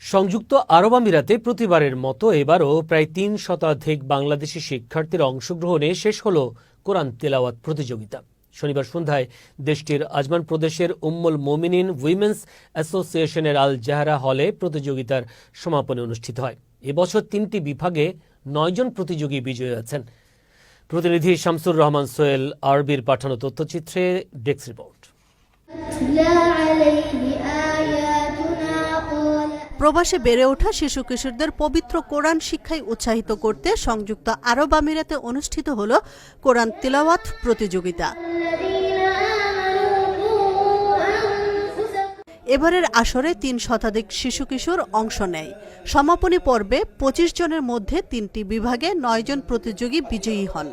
সংযুক্ত আরব আমিরাতে প্রতিবারের মতো এবারও প্রায় তিন শতাধিক বাংলাদেশি শিক্ষার্থীর অংশগ্রহণে শেষ হল কোরআন তেলাওয়াত প্রতিযোগিতা। শনিবার সন্ধ্যায় দেশটির আজমান প্রদেশের উম্মুল মোমিনিন উইমেন্স অ্যাসোসিয়েশনের আল জাহরা হলে প্রতিযোগিতার সমাপনী অনুষ্ঠিত হয়। এবছর তিনটি বিভাগে নয়জন প্রতিযোগী বিজয়ী আছেন প্রতিনিধি শামসুর রহমান সোহেল, আরবির পাঠানো তথ্যচিত্রে ডেস্ক রিপোর্ট। প্রবাসে বেড়ে ওঠা শিশু কিশোরদের পবিত্র কোরআন শিক্ষায় উৎসাহিত করতে সংযুক্ত আরব আমিরাতে অনুষ্ঠিত হল কোরআন তিলাওয়াত প্রতিযোগিতা। এবারের আসরে তিন শতাধিক শিশু কিশোর অংশ নেয়। সমাপনী পর্বে ২৫ জনের মধ্যে তিনটি বিভাগে নয় জন প্রতিযোগী বিজয়ী হন।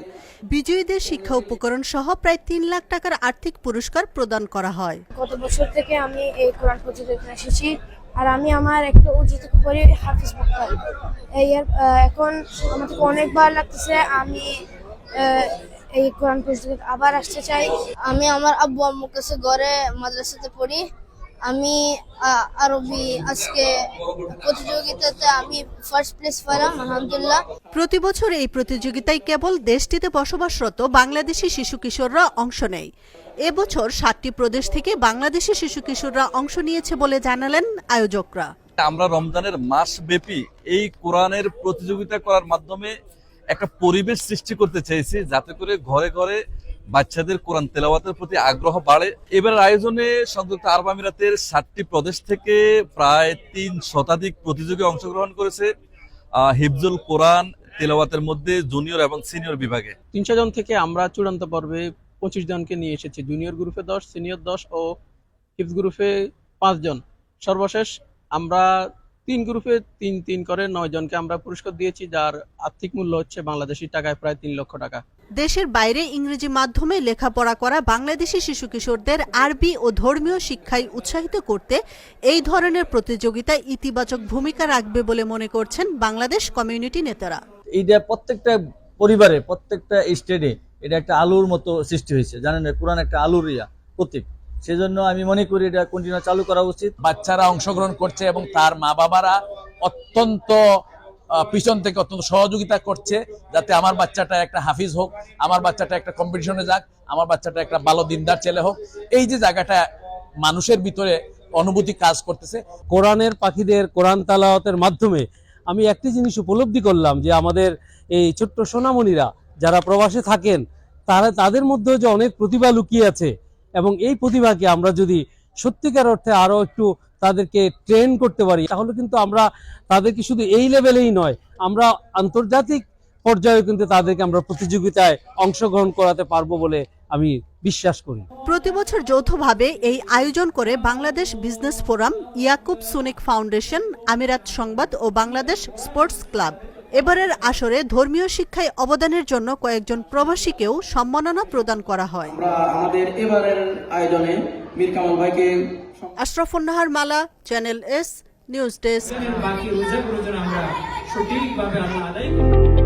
বিজয়ীদের শিক্ষা উপকরণ সহ প্রায় তিন লাখ টাকার আর্থিক পুরস্কার প্রদান করা হয়। গত বছর থেকে আমি এই কোরআন প্রতিযোগিতা এসেছি। আর আমি আমার একটা উচিত করে হাফিজ বক্তার এই এখন আমাকে অনেকবার লাগতেছে, আমি এই কোরআন প্রতিযোগিতা আবার আসতে চাই। আমি আমার আব্বু আম্মুর কাছে ঘরে মাদ্রাসাতে পড়ি। আমি আরবি আজকে প্রতিযোগিতাতে আমি ফার্স্ট প্লেস পেলাম আলহামদুলিল্লাহ। প্রতি বছর এই প্রতিযোগিতায় কেবল দেশটিতে বসবাসরত বাংলাদেশি শিশু কিশোররা অংশ নেয়। এবছর সাতটি প্রদেশ থেকে বাংলাদেশি শিশু কিশোররা অংশ নিয়েছে বলে জানালেন আয়োজকরা। আমরা রমজানের মাস ব্যাপী এই কোরআনের প্রতিযোগিতা করার মাধ্যমে একটা পরিবেশ সৃষ্টি করতে চেয়েছি যাতে করে ঘরে ঘরে বাচ্চাদের কোরআন তেলাওয়াতের প্রতি আগ্রহ বাড়ে। এবারের আয়োজনে সংযুক্ত আরব আমিরাতের সাতটি প্রদেশ থেকে প্রায় তিন শতাধিক প্রতিযোগী অংশগ্রহণ করেছে হিফজুল কোরআন তেলাওয়াতের মধ্যে জুনিয়র এবং সিনিয়র বিভাগে। তিনশো জন থেকে আমরা চূড়ান্ত পর্বে পঁচিশ জনকে নিয়ে এসেছি। জুনিয়র গ্রুপে দশ, সিনিয়র দশ ও ফিফথ গ্রুপে পাঁচজন সর্বশেষ আমরা তিন গ্রুপে তিন তিন করে নয় জনকে আমরা পুরস্কার দিয়েছি, যার আর্থিক মূল্য হচ্ছে বাংলাদেশি টাকায় প্রায় তিন লক্ষ টাকা। দেশের বাইরে ইংরেজি মাধ্যমে লেখাপড়া করা বাংলাদেশি শিশু কিশোরদের আরবি ও ধর্মীয় শিক্ষায় উৎসাহিত করতে এই ধরনের প্রতিযোগিতা ইতিবাচক ভূমিকা রাখবে বলে মনে করছেন বাংলাদেশ কমিউনিটি নেতারা। এইটা প্রত্যেকটা পরিবারে, প্রত্যেকটা স্টেটে এটা একটা আলুর মতো সৃষ্টি হয়েছে। জানেন কোরআন একটা আলুর ইয়া, প্রতীক। সেজন্য আমি মনে করি এটা কন্টিনিউ চালু করা উচিত। বাচ্চারা অংশগ্রহণ করছে এবং তার মা বাবারা অত্যন্ত পিছন থেকে অত্যন্ত সহযোগিতা করছে যাতে আমার বাচ্চাটা একটা হাফিজ হোক, আমার বাচ্চাটা একটা কম্পিটিশনে যাক, আমার বাচ্চাটা একটা ভালো দিনদার ছেলে হোক। এই যে জায়গাটা মানুষের ভিতরে অনুভূতি কাজ করতেছে। কোরআনের পাখিদের, কোরআন তালাওয়াতের মাধ্যমে আমি একটি জিনিস উপলব্ধি করলাম যে আমাদের এই ছোট্ট সোনামণিরা যারা প্রবাসে থাকেন, তারা তাদের মধ্যেও যে অনেক প্রতিভা লুকিয়ে আছে এবং এই প্রতিভাকে আমরা যদি সত্যিকার অর্থে আরও একটু তাদেরকে ট্রেন করতে পারি। তাহলে কিন্তু আমরা তাদেরকে শুধু এই লেভেলেই নয় আমরা আন্তর্জাতিক পর্যায়ে কিন্তু তাদেরকে আমরা প্রতিযোগিতায় অংশগ্রহণ করাতে পারব বলে আমি বিশ্বাস করি। প্রতি বছর যৌথভাবে এই আয়োজন করে Bangladesh business forum Yakub Sunik foundation আমিরাত সংবাদ ও বাংলাদেশ স্পোর্টস ক্লাব। এবারের আসরে ধর্মীয় শিক্ষায় অবদানের জন্য কয়েকজন প্রবাসীকেও সম্মাননা প্রদান করা হয়। আমাদের এবারের আয়োজনে মীর কামাল ভাইকে Ashrafunnahar Mala channel S news desk বাকি যেন আমরা সঠিকভাবে আমরা আদায়